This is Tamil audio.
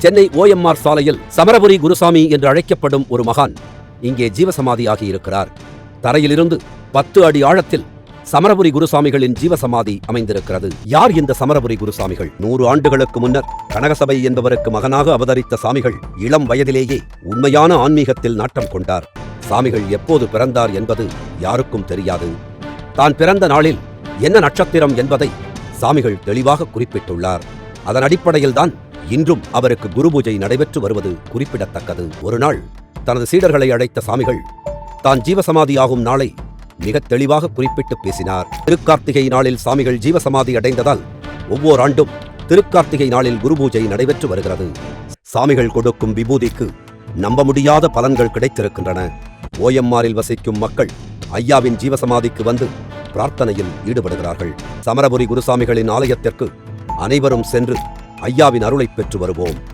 சென்னை ஓஎம்ஆர் சாலையில் சமரபுரி குருசாமி என்று அழைக்கப்படும் ஒரு மகான் இங்கே ஜீவசமாதியாகி இருக்கிறார் தரையிலிருந்து பத்து அடி ஆழத்தில் சமரபுரி குருசாமிகளின் ஜீவசமாதி அமைந்திருக்கிறது. யார் இந்த சமரபுரி குருசாமிகள்? நூறு ஆண்டுகளுக்கு முன்னர் கனகசபை என்பவருக்கு மகனாக அவதரித்த சாமிகள் இளம் வயதிலேயே உண்மையான ஆன்மீகத்தில் நாட்டம் கொண்டார். சாமிகள் எப்போது பிறந்தார் என்பது யாருக்கும் தெரியாது. தான் பிறந்த நாளில் என்ன நட்சத்திரம் என்பதை சாமிகள் தெளிவாக குறிப்பிட்டுள்ளார். அதன் அடிப்படையில்தான் இன்றும் அவருக்கு குரு பூஜை நடைபெற்று வருவது குறிப்பிடத்தக்கது. ஒரு நாள் தனது சீடர்களை அழைத்த சாமிகள் தான் ஜீவசமாதியாகும் நாளை மிக தெளிவாக குறிப்பிட்டு பேசினார். திருக்கார்த்திகை நாளில் சாமிகள் ஜீவசமாதி அடைந்ததால் ஒவ்வொரு ஆண்டும் திருக்கார்த்திகை நாளில் குரு பூஜை நடைபெற்று வருகிறது. சாமிகள் கொடுக்கும் விபூதிக்கு நம்ப முடியாத பலன்கள் கிடைத்திருக்கின்றன. ஓயம்மாரில் வசிக்கும் மக்கள் ஐயாவின் ஜீவசமாதிக்கு வந்து பிரார்த்தனையில் ஈடுபடுகிறார்கள். சமரபுரி குருசாமிகளின் ஆலயத்திற்கு அனைவரும் சென்று ஐயாவின் அருளைப் பெற்று வருவோம்.